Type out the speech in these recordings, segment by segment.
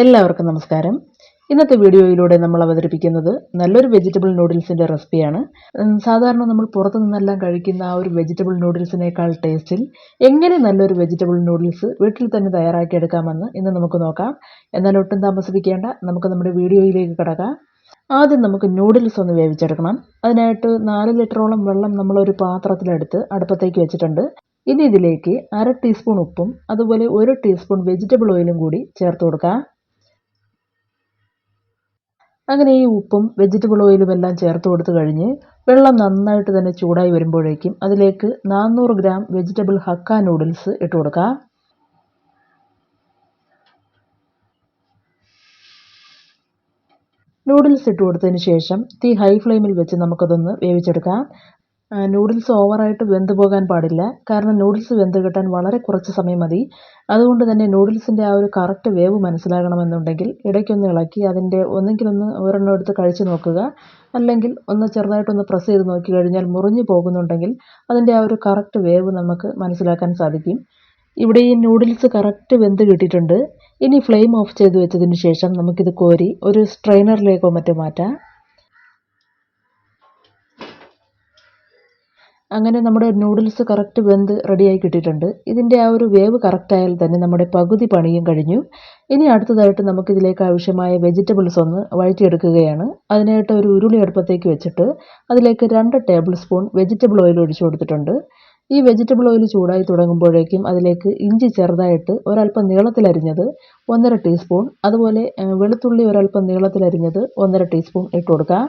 എല്ലാവർക്കും നമസ്കാരം. ഇന്നത്തെ വീഡിയോയിലൂടെ നമ്മൾ അവതരിപ്പിക്കുന്നത് നല്ലൊരു വെജിറ്റബിൾ നൂഡിൽസിന്റെ റെസിപ്പിയാണ് സാധാരണ നമ്മൾ പുറത്തു നിന്നെല്ലാം കഴിക്കുന്ന ആ ഒരു വെജിറ്റബിൾ നൂഡിൽസിനേക്കാൾ ടേസ്റ്റിൽ എങ്ങനെ നല്ലൊരു വെജിറ്റബിൾ നൂഡിൽസ് വീട്ടിൽ തന്നെ തയ്യാറാക്കിയെടുക്കാമെന്ന് ഇന്ന് നമുക്ക് നോക്കാം. എന്നാൽ ഒട്ടും താമസിപ്പിക്കേണ്ട നമുക്ക് നമ്മുടെ വീഡിയോയിലേക്ക് കിടക്കാം. ആദ്യം നമുക്ക് നൂഡിൽസ് ഒന്ന് വേവിച്ചെടുക്കണം. അതിനായിട്ട് നാല് ലിറ്ററോളം വെള്ളം നമ്മളൊരു പാത്രത്തിലെടുത്ത് അടുപ്പത്തേക്ക് വെച്ചിട്ടുണ്ട്. ഇനി ഇതിലേക്ക് അര ടീസ്പൂൺ ഉപ്പും അതുപോലെ ഒരു ടീസ്പൂൺ വെജിറ്റബിൾ ഓയിലും കൂടി ചേർത്ത് കൊടുക്കാം. അങ്ങനെ ഈ ഉപ്പും വെജിറ്റബിൾ ഓയിലും എല്ലാം ചേർത്ത് കൊടുത്തു കഴിഞ്ഞ് വെള്ളം നന്നായിട്ട് തന്നെ ചൂടായി വരുമ്പോഴേക്കും അതിലേക്ക് നാനൂറ് ഗ്രാം വെജിറ്റബിൾ ഹക്ക നൂഡിൽസ് ഇട്ട് കൊടുക്കുക നൂഡിൽസ് ഇട്ട് കൊടുത്തതിന് ശേഷം തീ ഹൈ ഫ്ലെയിമിൽ വെച്ച് നമുക്കതൊന്ന് വേവിച്ചെടുക്കാം. നൂഡിൽസ് ഓവറായിട്ട് വെന്ത് പോകാൻ പാടില്ല. കാരണം നൂഡിൽസ് വെന്ത് കിട്ടാൻ വളരെ കുറച്ച് സമയം മതി. അതുകൊണ്ട് തന്നെ നൂഡിൽസിന്റെ ആ ഒരു കറക്റ്റ് വേവ് മനസ്സിലാകണമെന്നുണ്ടെങ്കിൽ ഇടയ്ക്കൊന്ന് ഇളക്കി അതിന്റെ ഒന്നെങ്കിലൊന്ന് ഒരെണ്ണം എടുത്ത് കഴിച്ച് നോക്കുക. അല്ലെങ്കിൽ ഒന്ന് ചെറുതായിട്ടൊന്ന് പ്രസ് ചെയ്ത് നോക്കി കഴിഞ്ഞാൽ മുറിഞ്ഞു പോകുന്നുണ്ടെങ്കിൽ അതിന്റെ ആ ഒരു കറക്റ്റ് വേവ് നമുക്ക് മനസ്സിലാക്കാൻ സാധിക്കും. ഇവിടെ ഈ നൂഡിൽസ് കറക്റ്റ് വെന്ത് കിട്ടിയിട്ടുണ്ട്. ഇനി ഫ്ലെയിം ഓഫ് ചെയ്ത് വെച്ചതിന് ശേഷം നമുക്കിത് കോരി ഒരു സ്ട്രെയിനറിലേക്കോ മറ്റോ മാറ്റാം. അങ്ങനെ നമ്മുടെ നൂഡിൽസ് കറക്റ്റ് വെന്ത് റെഡിയായി കിട്ടിയിട്ടുണ്ട്. ഇതിന്റെ ആ ഒരു വേവ് കറക്റ്റായാൽ തന്നെ നമ്മുടെ പകുതി പണിയും കഴിഞ്ഞു. ഇനി അടുത്തതായിട്ട് നമുക്കിതിലേക്ക് ആവശ്യമായ വെജിറ്റബിൾസ് ഒന്ന് വഴറ്റിയെടുക്കുകയാണ്. അതിനായിട്ട് ഒരു ഉരുളി അടുപ്പത്തേക്ക് വെച്ചിട്ട് അതിലേക്ക് രണ്ട് ടേബിൾ സ്പൂൺ വെജിറ്റബിൾ ഓയിൽ ഒഴിച്ചു കൊടുത്തിട്ടുണ്ട്. ഈ വെജിറ്റബിൾ ഓയിൽ ചൂടായി തുടങ്ങുമ്പോഴേക്കും അതിലേക്ക് ഇഞ്ചി ചെറുതായിട്ട് ഒരല്പം നീളത്തിലരിഞ്ഞത് ഒന്നര ടീസ്പൂൺ അതുപോലെ വെളുത്തുള്ളി ഒരല്പം നീളത്തിലരിഞ്ഞത് ഒന്നര ടീസ്പൂൺ ഇട്ട് കൊടുക്കുക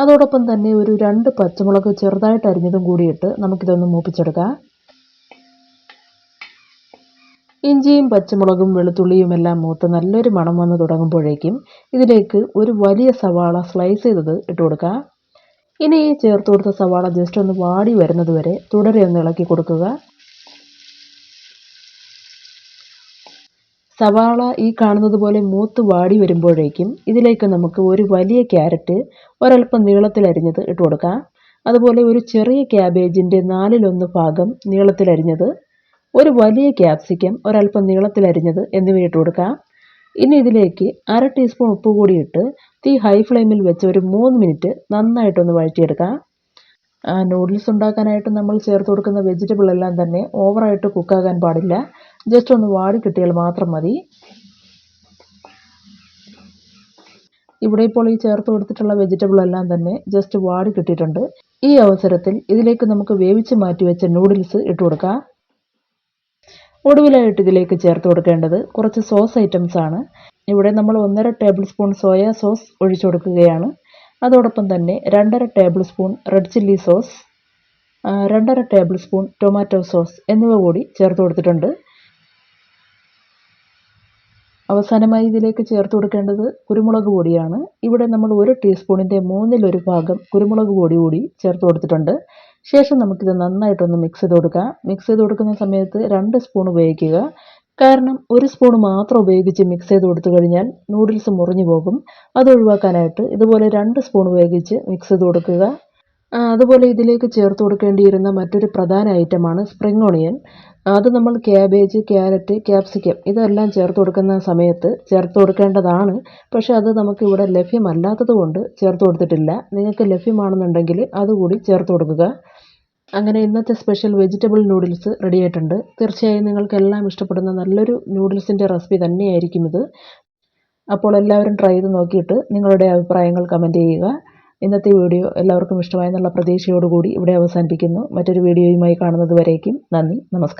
അതോടൊപ്പം തന്നെ ഒരു രണ്ട് പച്ചമുളക് ചെറുതായിട്ട് അരിഞ്ഞതും കൂടിയിട്ട് നമുക്കിതൊന്ന് മൂപ്പിച്ചെടുക്കാം. ഇഞ്ചിയും പച്ചമുളകും വെളുത്തുള്ളിയും എല്ലാം മൂത്ത് നല്ലൊരു മണം വന്ന് തുടങ്ങുമ്പോഴേക്കും ഇതിലേക്ക് ഒരു വലിയ സവാള സ്ലൈസ് ചെയ്തത് ഇട്ട് കൊടുക്കുക ഇനി ചേർത്ത് കൊടുത്ത സവാള ജസ്റ്റ് ഒന്ന് വാടി വരുന്നത് വരെ തുടരെ ഒന്ന് ഇളക്കി കൊടുക്കുക. സവാള ഈ കാണുന്നത് പോലെ മൂത്ത് വാടി വരുമ്പോഴേക്കും ഇതിലേക്ക് നമുക്ക് ഒരു വലിയ ക്യാരറ്റ് ഒരല്പം നീളത്തിലരിഞ്ഞത് ഇട്ട് കൊടുക്കാം. അതുപോലെ ഒരു ചെറിയ ക്യാബേജിന്റെ നാലിലൊന്ന് ഭാഗം നീളത്തിലരിഞ്ഞത് ഒരു വലിയ ക്യാപ്സിക്കം ഒരല്പം നീളത്തിലരിഞ്ഞത് എന്നിവ ഇട്ട് കൊടുക്കാം. ഇനി ഇതിലേക്ക് അര ടീസ്പൂൺ ഉപ്പ് കൂടി ഇട്ട് തീ ഹൈ ഫ്ലെയിമിൽ വെച്ച് ഒരു മൂന്ന് മിനിറ്റ് നന്നായിട്ടൊന്ന് വഴറ്റിയെടുക്കാം. നൂഡിൽസ് ഉണ്ടാക്കാനായിട്ട് നമ്മൾ ചേർത്ത് കൊടുക്കുന്ന വെജിറ്റബിൾ എല്ലാം തന്നെ ഓവറായിട്ട് കുക്കാകാൻ പാടില്ല. ജസ്റ്റ് ഒന്ന് വാടി കിട്ടിയാൽ മാത്രം മതി. ഇവിടെ ഇപ്പോൾ ഈ ചേർത്ത് കൊടുത്തിട്ടുള്ള വെജിറ്റബിൾ എല്ലാം തന്നെ ജസ്റ്റ് വാടി കിട്ടിയിട്ടുണ്ട്. ഈ അവസരത്തിൽ ഇതിലേക്ക് നമുക്ക് വേവിച്ച് മാറ്റി വെച്ച നൂഡിൽസ് ഇട്ട് കൊടുക്കാം. ഒടുവിലായിട്ട് ഇതിലേക്ക് ചേർത്ത് കൊടുക്കേണ്ടത് കുറച്ച് സോസ് ഐറ്റംസ് ആണ്. ഇവിടെ നമ്മൾ ഒന്നര ടേബിൾ സ്പൂൺ സോയാ സോസ് ഒഴിച്ചു കൊടുക്കുകയാണ്. അതോടൊപ്പം തന്നെ രണ്ടര tablespoon red chilli sauce രണ്ടര ടേബിൾ സ്പൂൺ ടൊമാറ്റോ സോസ് എന്നിവ കൂടി ചേർത്ത് കൊടുത്തിട്ടുണ്ട്. അവസാനമായി ഇതിലേക്ക് ചേർത്ത് കൊടുക്കേണ്ടത് കുരുമുളക് പൊടിയാണ്. ഇവിടെ നമ്മൾ ഒരു ടീസ്പൂണിന്റെ മൂന്നിലൊരു ഭാഗം കുരുമുളക് പൊടി കൂടി ചേർത്ത് കൊടുത്തിട്ടുണ്ട്. ശേഷം നമുക്കിത് നന്നായിട്ടൊന്ന് മിക്സ് ചെയ്ത് കൊടുക്കാം. മിക്സ് ചെയ്ത് കൊടുക്കുന്ന സമയത്ത് രണ്ട് സ്പൂൺ ഉപയോഗിക്കുക. കാരണം ഒരു സ്പൂൺ മാത്രം ഉപയോഗിച്ച് മിക്സ് ചെയ്ത് കൊടുത്തു കഴിഞ്ഞാൽ നൂഡിൽസ് മുറിഞ്ഞു പോകും. അത് ഒഴിവാക്കാനായിട്ട് ഇതുപോലെ രണ്ട് സ്പൂൺ ഉപയോഗിച്ച് മിക്സ് ചെയ്ത് കൊടുക്കുക. അതുപോലെ ഇതിലേക്ക് ചേർത്ത് കൊടുക്കേണ്ടിയിരുന്ന മറ്റൊരു പ്രധാന ഐറ്റമാണ് സ്പ്രിംഗ് ഓണിയൻ അത് നമ്മൾ ക്യാബേജ് ക്യാരറ്റ് ക്യാപ്സിക്കം ഇതെല്ലാം ചേർത്ത് കൊടുക്കുന്ന സമയത്ത് ചേർത്ത് കൊടുക്കേണ്ടതാണ്. പക്ഷേ അത് നമുക്ക് ഇവിടെ ലഭ്യമല്ലാത്തത് കൊണ്ട് ചേർത്ത് കൊടുത്തിട്ടില്ല. നിങ്ങൾക്ക് ലഭ്യമാണെന്നുണ്ടെങ്കിൽ അതുകൂടി ചേർത്ത് കൊടുക്കുക. അങ്ങനെ ഇന്നത്തെ സ്പെഷ്യൽ വെജിറ്റബിൾ നൂഡിൽസ് റെഡി ആയിട്ടുണ്ട്. തീർച്ചയായും നിങ്ങൾക്കെല്ലാം ഇഷ്ടപ്പെടുന്ന നല്ലൊരു നൂഡിൽസിന്റെ റെസിപ്പി തന്നെയായിരിക്കും ഇത്. അപ്പോൾ എല്ലാവരും ട്രൈ ചെയ്ത് നോക്കിയിട്ട് നിങ്ങളുടെ അഭിപ്രായങ്ങൾ കമന്റ് ചെയ്യുക. ഇന്നത്തെ വീഡിയോ എല്ലാവർക്കും ഇഷ്ടമായെന്നുള്ള പ്രതീക്ഷയോടുകൂടി ഇവിടെ അവസാനിപ്പിക്കുന്നു. മറ്റൊരു വീഡിയോയുമായി കാണുന്നത് വരേക്കും നന്ദി. നമസ്കാരം.